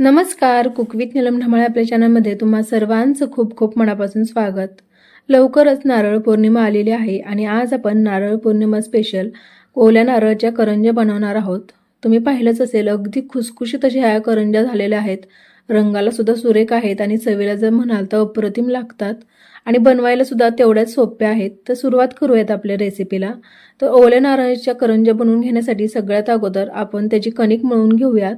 नमस्कार कुकवित निलम ढमाळे आपल्या चॅनलमध्ये तुम्हा सर्वांचं खूप खूप मनापासून स्वागत. लवकरच नारळ पौर्णिमा आलेली आहे आणि आज आपण नारळ पौर्णिमा स्पेशल ओल्या नारळच्या करंज्या बनवणार आहोत. तुम्ही पाहिलंच असेल अगदी खुसखुशीत अशा ह्या करंज्या झालेल्या आहेत. रंगाला सुद्धा सुरेख आहेत आणि चवीला जर म्हणाल तर अप्रतिम लागतात. आणि बनवायला सुद्धा तेवढ्याच सोप्या आहेत. तर सुरुवात करूयात आपल्या रेसिपीला तर ओल्या नारळाच्या करंज्या बनवून घेण्यासाठी सगळ्यात अगोदर आपण त्याची कणिक मळून घेऊयात.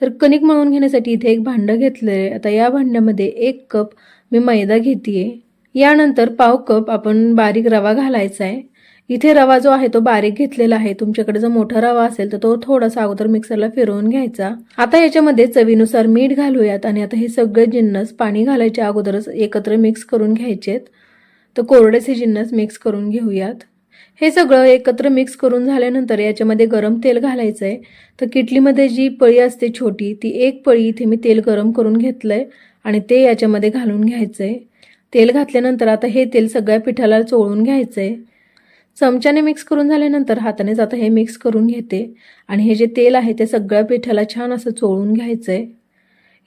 तर कणिक मळून घेण्यासाठी इथे एक भांडं घेतलं आहे आता या भांड्यामध्ये एक कप मी मैदा घेते यानंतर पाव कप आपण बारीक रवा घालायचा आहे इथे रवा जो आहे तो बारीक घेतलेला आहे. तुमच्याकडे जर मोठा रवा असेल तर तो थोडासा अगोदर मिक्सरला फिरवून घ्यायचा. आता याच्यामध्ये चवीनुसार मीठ घालूयात आणि आता हे सगळे जिन्नस पाणी घालायच्या अगोदरच एकत्र मिक्स करून घ्यायचेत. तर कोरडेचे जिन्नस मिक्स करून घेऊयात. हे सगळं एकत्र मिक्स करून झाल्यानंतर याच्यामध्ये गरम तेल घालायचं आहे तर किटलीमध्ये जी पळी असते छोटी ती एक पळी इथे मी तेल गरम करून घेतलं आहे आणि ते याच्यामध्ये घालून घ्यायचं आहे तेल घातल्यानंतर आता हे तेल सगळ्या पिठाला चोळून घ्यायचं आहे चमच्याने मिक्स करून झाल्यानंतर हातानेच आता हे मिक्स करून घेते आणि हे जे तेल आहे ते सगळ्या पिठाला छान असं चोळून घ्यायचं आहे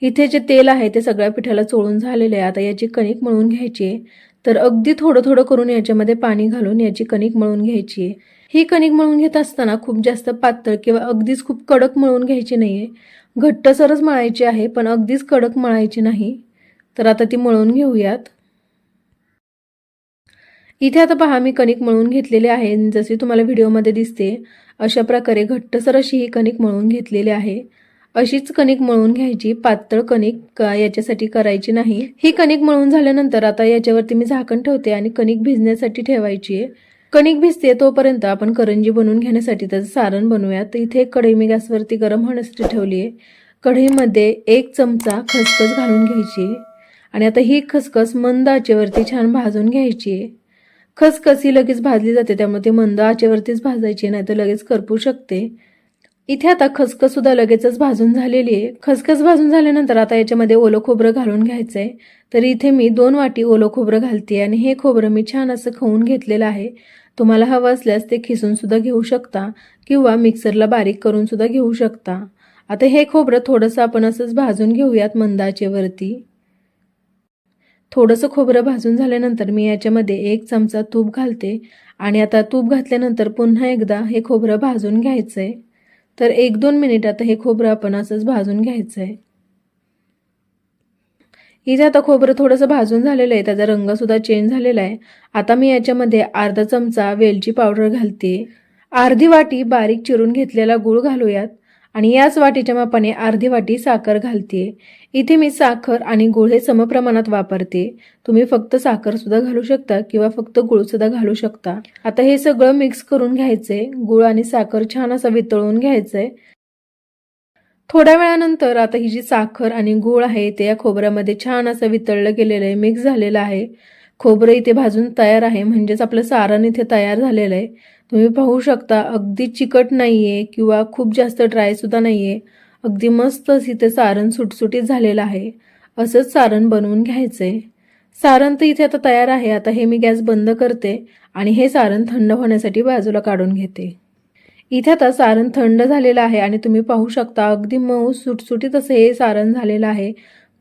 इथे जे तेल आहे ते सगळ्या पिठाला चोळून झालेलं आहे. आता याची कणिक मळून घ्यायची आहे. तर अगदी थोडं थोडं करून याच्यामध्ये पाणी घालून याची कणिक मळून घ्यायची आहे. ही कणिक मळून घेत असताना खूप जास्त पातळ किंवा अगदीच खूप कडक मळून घ्यायची नाही आहे घट्टसरच मळायची आहे पण अगदीच कडक मळायची नाही. तर आता ती मळून घेऊयात. इथे आता पहा मी कणिक मळून घेतलेली आहे जशी तुम्हाला व्हिडिओमध्ये दिसते अशा प्रकारे घट्टसर अशी ही कणिक मळून घेतलेली आहे. अशीच कणिक मळून घ्यायची पातळ कणिक याच्यासाठी करायची नाही. ही कणिक मळून झाल्यानंतर आता याच्यावरती मी झाकण ठेवते आणि कणिक भिजण्यासाठी ठेवायची आहे. कणिक भिजते तोपर्यंत आपण करंजी बनवून घेण्यासाठी त्याचं सारण बनवूयात. इथे एक कढई मी गॅसवरती गरम होण्यासाठी ठेवली आहे. कढईमध्ये एक चमचा खसखस घालून घ्यायची आणि आता ही खसखस मंद आचेवरती छान भाजून घ्यायची आहे. खसखस ही लगेच भाजली जाते त्यामुळे ती मंद आचेवरतीच भाजायची नाही तर लगेच करपू शकते. इथे आता खसखस सुद्धा लगेचच भाजून झालेली आहे. खसखस भाजून झाल्यानंतर आता याच्यामध्ये ओलं खोबरं घालून घ्यायचं आहे तर इथे मी दोन वाटी ओलं खोबरं घालते आणि हे खोबरं मी छान असं खाऊन घेतलेलं आहे. तुम्हाला हवं असल्यास ते खिसून सुद्धा घेऊ शकता किंवा मिक्सरला बारीक करून सुद्धा घेऊ शकता. आता हे खोबरं थोडंसं आपण असंच भाजून घेऊयात मंदाचेवरती थोडंसं खोबरं भाजून झाल्यानंतर मी याच्यामध्ये एक चमचा तूप घालते आणि आता तूप घातल्यानंतर पुन्हा एकदा हे खोबरं भाजून घ्यायचं आहे तर एक दोन मिनिट आता हे खोबरं आपण असंच भाजून घ्यायचं आहे इथे आता खोबरं थोडंसं भाजून झालेलं आहे त्याचा रंगसुद्धा चेंज झालेला आहे. आता मी याच्यामध्ये अर्धा चमचा वेलची पावडर घालते. अर्धी वाटी बारीक चिरून घेतलेला गूळ घालूयात. आणि याच वाटीच्या मापाने अर्धी वाटी साखर घालते इथे मी साखर आणि गुळ हे समप्रमाणात वापरते. तुम्ही फक्त साखर सुद्धा घालू शकता किंवा फक्त गुळ सुद्धा घालू शकता. आता हे सगळं मिक्स करून घ्यायचंय. गुळ आणि साखर छान असं वितळून घ्यायचंय. थोड्या वेळानंतर आता ही जी साखर आणि गुळ आहे ते या खोबऱ्यामध्ये छान असं वितळलं गेलेलं आहे मिक्स झालेलं आहे. खोबरं इथे भाजून तयार आहे. म्हणजेच आपलं सारण इथे तयार झालेलं आहे. तुम्ही पाहू शकता अगदी चिकट नाही आहे किंवा खूप जास्त ड्रायसुद्धा नाही आहे अगदी मस्तच इथे सारण सुटसुटीत झालेलं आहे. असंच सारण बनवून घ्यायचं आहे सारण तर इथे आता तयार आहे. आता हे मी गॅस बंद करते आणि हे सारण थंड होण्यासाठी बाजूला काढून घेते. इथे आता सारण थंड झालेलं आहे आणि तुम्ही पाहू शकता अगदी मऊ सुटसुटीत असं हे सारण झालेलं आहे.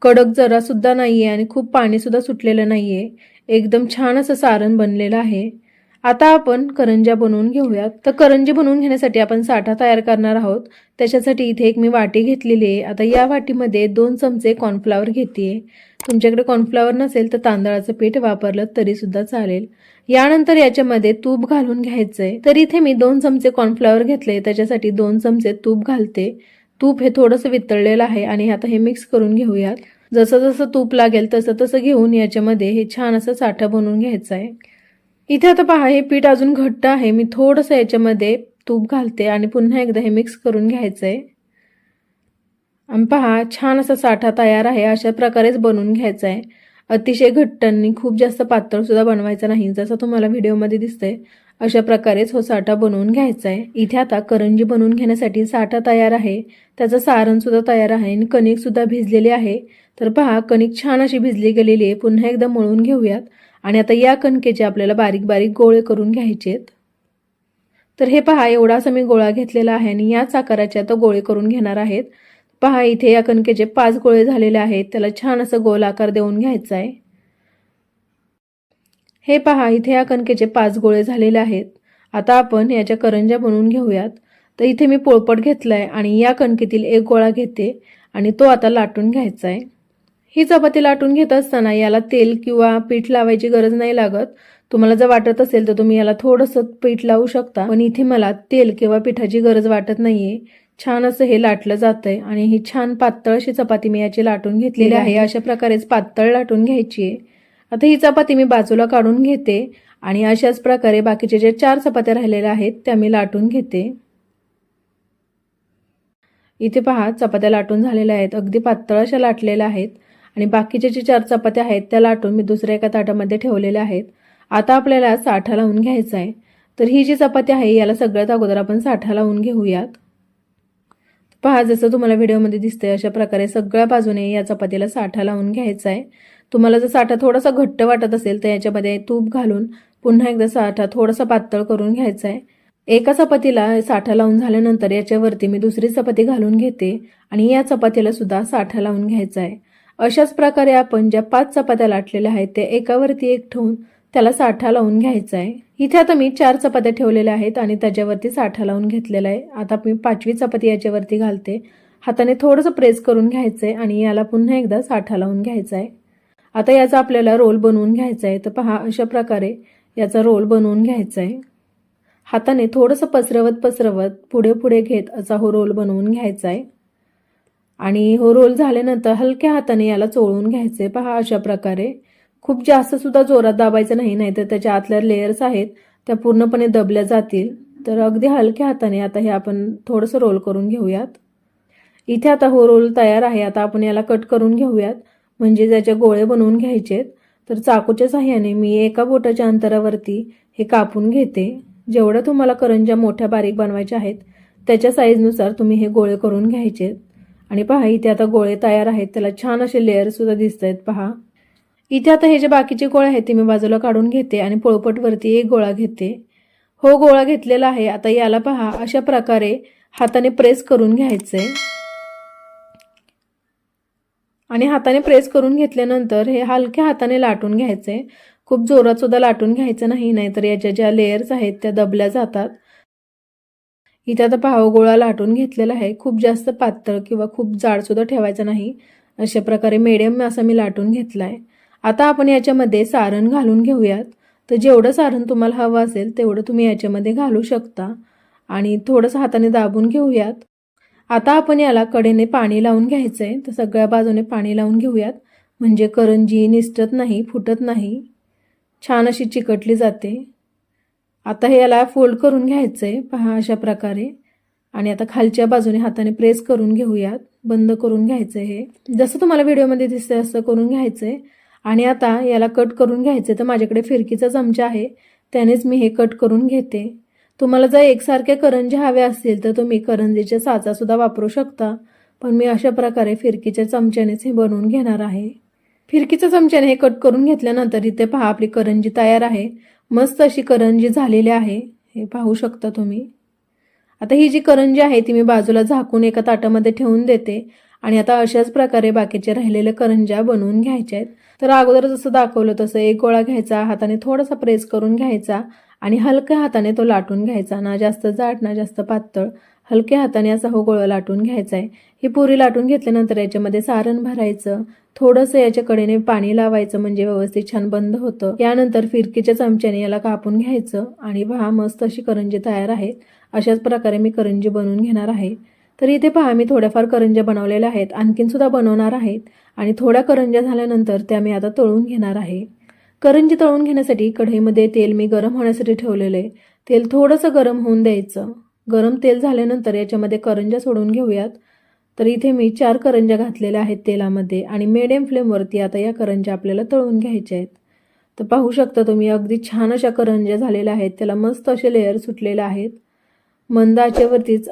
कडक जरासुद्धा नाही आहे आणि खूप पाणीसुद्धा सुटलेलं नाही आहे एकदम छान असं सारण बनलेलं आहे. आता आपण करंज्या बनवून घेऊयात. तर करंजी बनवून घेण्यासाठी आपण साठा तयार करणार आहोत. त्याच्यासाठी इथे एक मी वाटी घेतलेली आहे. आता या वाटीमध्ये दोन चमचे कॉर्नफ्लावर घेते. तुमच्याकडे कॉर्नफ्लावर नसेल तर तांदळाचं पीठ वापरलं तरीसुद्धा चालेल. यानंतर याच्यामध्ये तूप घालून घ्यायचंय. तर इथे मी दोन चमचे कॉर्नफ्लावर घेतले. त्याच्यासाठी दोन चमचे तूप घालते. तूप हे थोडंसं वितळलेलं आहे आणि आता हे मिक्स करून घेऊयात. जसं जसं तूप लागेल तसं तसं घेऊन याच्यामध्ये हे छान असं साठा बनवून घ्यायचं आहे. इथे आता पहा हे पीठ अजून घट्ट आहे. मी थोडंसं याच्यामध्ये तूप घालते आणि पुन्हा एकदा हे मिक्स करून घ्यायचं आहे. आणि पहा छान असा साठा तयार आहे. अशा प्रकारेच बनवून घ्यायचा आहे. अतिशय घट्ट आणि खूप जास्त पातळसुद्धा बनवायचा नाही जसं तुम्हाला व्हिडिओमध्ये दिसतंय. अशा प्रकारेच हो साठा बनवून घ्यायचा आहे. इथे आता करंजी बनवून घेण्यासाठी साठा तयार आहे. त्याचं सारणसुद्धा तयार आहे आणि कणिकसुद्धा भिजलेली आहे. तर पहा कणिक छान अशी भिजली गेलेली आहे. पुन्हा एकदा मळून घेऊयात. आणि आता या कणकेचे आपल्याला बारीक बारीक गोळे करून घ्यायचेत. तर हे पहा एवढा असं मी गोळा घेतलेला आहे आणि याच आकाराचे आता गोळे करून घेणार आहेत. पहा इथे या कणकेचे पाच गोळे झालेले आहेत. त्याला छान असं गोल आकार देऊन घ्यायचा आहे. हे पहा इथे या कणकेचे पाच गोळे झालेले आहेत. आता आपण याच्या करंज्या बनवून घेऊयात. तर इथे मी पोळपट घेतलाय आणि या कणकेतील एक गोळा घेते आणि तो आता लाटून घ्यायचा आहे. ही चपाती लाटून घेत असताना याला तेल किंवा पीठ लावायची गरज नाही लागत. तुम्हाला जर वाटत असेल तर तुम्ही याला थोडंसं पीठ लावू शकता पण इथे मला तेल किंवा पिठाची गरज वाटत नाहीये. छान असं हे लाटलं जातंय आणि ही छान पातळ अशी चपाती मी याची लाटून घेतलेली आहे. अशा प्रकारेच पातळ लाटून घ्यायची आहे. आता ही चपाती मी बाजूला काढून घेते आणि अशाच प्रकारे बाकीचे जे चार चपात्या राहिलेल्या आहेत त्या मी लाटून घेते. इथे पहा चपात्या लाटून झालेल्या आहेत. अगदी पातळ अशा लाटलेल्या आहेत. आणि बाकीचे जे चार चपात्या आहेत त्या लाटून मी दुसऱ्या एका ताटामध्ये ठेवलेल्या आहेत. आता आपल्याला साठा लावून घ्यायचा आहे. तर ही जी चपाती आहे याला सगळ्यात अगोदर आपण साठा लावून घेऊयात. पहा जसं तुम्हाला व्हिडिओमध्ये दिसतंय अशा प्रकारे सगळ्या बाजूने या चपातीला साठा लावून घ्यायचा आहे. तुम्हाला जर साठा थोडासा घट्ट वाटत असेल तर याच्यामध्ये तूप घालून पुन्हा एकदा साठा थोडासा पातळ करून घ्यायचा आहे. एका चपातीला साठा लावून झाल्यानंतर याच्यावरती मी दुसरी चपाती घालून घेते आणि या चपातीला सुद्धा साठा लावून घ्यायचा आहे. अशाच प्रकारे आपण ज्या पाच चपात्या लाटलेल्या आहेत त्या एकावरती एक ठेवून त्याला साठा लावून घ्यायचा आहे. इथे आता मी चार चपात्या ठेवलेल्या आहेत आणि त्याच्यावरती साठा लावून घेतलेला आहे. आता मी पाचवी चपाती याच्यावरती घालते. हाताने थोडंसं प्रेस करून घ्यायचं आहे आणि याला पुन्हा एकदा साठा लावून घ्यायचा आहे. आता याचा आपल्याला रोल बनवून घ्यायचा आहे. तर पहा अशा प्रकारे याचा रोल बनवून घ्यायचा आहे. हाताने थोडंसं पसरवत पसरवत पुढे पुढे घेत असा हो रोल बनवून घ्यायचा आहे. आणि हो रोल झाल्यानंतर हलक्या हाताने याला चोळून घ्यायचे. पहा अशा प्रकारे. खूप जास्त सुद्धा जोरात दाबायचं नाही नाही तर त्याच्या आतल्या लेयर्स आहेत त्या पूर्णपणे दबल्या जातील. तर अगदी हलक्या हाताने आता हे आपण थोडंसं रोल करून घेऊयात. इथे आता हो रोल तयार आहे. आता आपण याला कट करून घेऊयात. म्हणजे त्याचे गोळे बनवून घ्यायचेत. तर चाकूच्या साह्याने मी एका बोटाच्या अंतरावरती हे कापून घेते. जेवढ्या तुम्हाला करंज्या मोठ्या बारीक बनवायच्या आहेत त्याच्या साईजनुसार तुम्ही हे गोळे करून घ्यायचेत. आणि पहा इथे आता गोळे तयार आहेत. त्याला छान असे लेअर सुद्धा दिसत आहेत पहा. इथे आता हे जे बाकीचे गोळे आहेत ते मी बाजूला काढून घेते आणि पोळपटवरती एक गोळा घेते. हो गोळा घेतलेला आहे. आता याला पहा अशा प्रकारे हाताने प्रेस करून घ्यायचंय आणि हाताने प्रेस करून घेतल्यानंतर हे हलक्या हाताने लाटून घ्यायचंय खूप जोरात सुद्धा लाटून घ्यायचं नाही नाहीतर याच्या ज्या लेयर्स आहेत त्या दबल्या जातात. इथे आता पावगोळा लाटून घेतलेला आहे. खूप जास्त पातळ किंवा खूप जाडसुद्धा ठेवायचा ठेवायचं नाही. अशा प्रकारे मिडियम असा मी लाटून घेतला आहे आता आपण याच्यामध्ये सारण घालून घेऊयात. तर जेवढं सारण तुम्हाला हवं असेल तेवढं तुम्ही याच्यामध्ये घालू शकता. आणि थोडंसं हाताने दाबून घेऊयात. आता आपण याला कडेने पाणी लावून घ्यायचं आहे तर सगळ्या बाजूने पाणी लावून घेऊयात. म्हणजे करंजी निसटत नाही फुटत नाही. छान अशी चिकटली जाते. आता हे याला फोल्ड करून घ्यायचं आहे पहा अशा प्रकारे. आणि आता खालच्या बाजूने हाताने प्रेस करून घेऊयात. बंद करून घ्यायचं हे. जसं तुम्हाला व्हिडिओमध्ये दिसतंय असं करून घ्यायचं आहे आणि आता याला कट करून घ्यायचं तर माझ्याकडे फिरकीचा चमचा आहे. त्यानेच मी हे कट करून घेते. तुम्हाला जर एकसारखे करंजे हवे असतील तर तुम्ही करंजीच्या साचासुद्धा वापरू शकता. पण मी अशा प्रकारे फिरकीच्या चमच्यानेच हे बनवून घेणार आहे. फिरकीच्या चमच्याने हे कट करून घेतल्यानंतर इथे पहा आपली करंजी तयार आहे. मस्त अशी करंजी झालेली आहे. हे पाहू शकता तुम्ही. आता ही जी करंजी आहे ती मी बाजूला झाकून एका ताटामध्ये ठेवून देते. आणि आता अशाच प्रकारे बाकीचे राहिलेले करंज्या बनवून घ्यायच्या आहेत. तर अगोदर जसं दाखवलं तसं एक गोळा घ्यायचा हाताने थोडासा प्रेस करून घ्यायचा आणि हलक्या हाताने तो लाटून घ्यायचा. ना जास्त जाड ना जास्त पातळ. हलक्या हाताने असा हो गोळा लाटून घ्यायचा आहे ही पुरी लाटून घेतल्यानंतर याच्यामध्ये सारण भरायचं. थोडंसं याच्या कडेने पाणी लावायचं म्हणजे व्यवस्थित छान बंद होतं. यानंतर फिरकीच्या चमच्याने याला कापून घ्यायचं आणि पहा मस्त अशी करंजी तयार आहे. अशाच प्रकारे मी करंजी बनवून घेणार आहे. तर इथे पहा मी थोड्याफार करंज्या बनवलेल्या आहेत. आणखीन सुद्धा बनवणार आहेत. आणि थोड्या करंज्या झाल्यानंतर त्या मी आता तळून घेणार आहे. करंजी तळून घेण्यासाठी कढईमध्ये तेल मी गरम होण्यासाठी ठेवलेलं आहे. तेल थोडंसं गरम होऊन द्यायचं. गरम तेल झाल्यानंतर याच्यामध्ये करंज्या सोडून घेऊयात. तर इथे मी चार करंज्या घातलेल्या आहेत तेलामध्ये आणि मिडियम फ्लेमवरती आता या करंज्या आपल्याला तळून घ्यायच्या आहेत. तर पाहू शकता तुम्ही अगदी छान अशा करंज्या झालेल्या आहेत. त्याला मस्त असे लेअर सुटलेले आहेत. मंद आचेवरतीच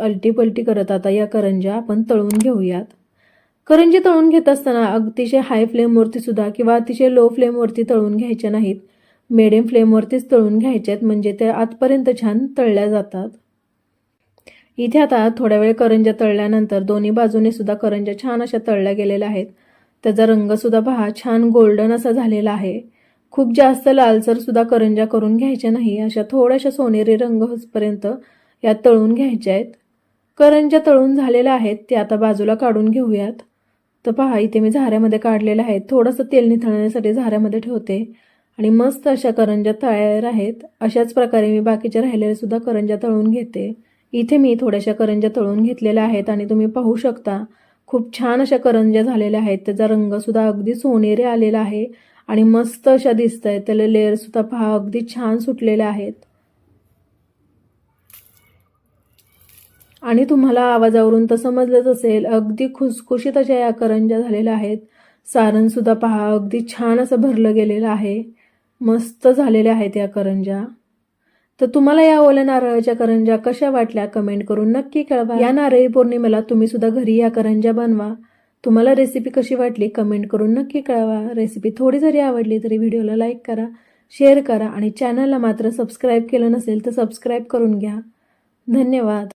करत आता या करंज्या आपण तळून घेऊयात. करंजी तळून घेत असताना अतिशय हाय फ्लेमवरती सुद्धा किंवा अतिशय लो फ्लेमवरती तळून घ्यायच्या नाहीत. मिडियम फ्लेमवरतीच तळून घ्यायच्यात म्हणजे ते आतपर्यंत छान तळल्या जातात. इथे आता थोड्या वेळ करंज्या तळल्यानंतर दोन्ही बाजूने सुद्धा करंज्या छान अशा तळल्या गेलेल्या आहेत. त्याचा रंगसुद्धा पहा छान गोल्डन असा झालेला आहे. खूप जास्त लालसर सुद्धा करंज्या करून घ्यायच्या नाही अशा थोड्याशा सोनेरी रंग होईपर्यंत या तळून घ्यायच्या आहेत. करंज्या तळून झालेल्या आहेत ते आता बाजूला काढून घेऊयात. तर पहा इथे मी झाऱ्यामध्ये काढलेलं आहेत. थोडंसं तेल निथळण्यासाठी झाऱ्यामध्ये ठेवते. आणि मस्त अशा करंज्या तळ्या आहेत. अशाच प्रकारे मी बाकीच्या राहिलेल्या सुद्धा करंज्या तळून घेते. इथे मी थोड्याशा करंज्या तळून घेतलेल्या आहेत आणि तुम्ही पाहू शकता खूप छान अशा करंज्या झालेल्या आहेत. त्याचा रंगसुद्धा अगदी सोनेरी आलेला आहे आणि मस्त अशा दिसत आहेत त्याला लेअरसुद्धा पहा अगदी छान सुटलेल्या आहेत. आणि तुम्हाला आवाजावरून तर समजलंच असेल अगदी खुसखुशीत अशा या करंज्या झालेल्या आहेत. सारणसुद्धा पहा अगदी छान असं भरलं गेलेलं आहे. मस्त झालेल्या आहेत या करंज्या. तर तुम्हाला या ओल्या नारळाच्या करंज्या कशा वाटल्या कमेंट करून नक्की कळवा. या नारळी पौर्णिमेला तुम्ही सुद्धा घरी या करंज्या बनवा. तुम्हाला रेसिपी कशी वाटली कमेंट करून नक्की कळवा. रेसिपी थोडी जरी आवडली तरी व्हिडिओला लाईक करा शेअर करा आणि चॅनलला मात्र सबस्क्राईब केलं नसेल तर सबस्क्राईब करून घ्या. धन्यवाद.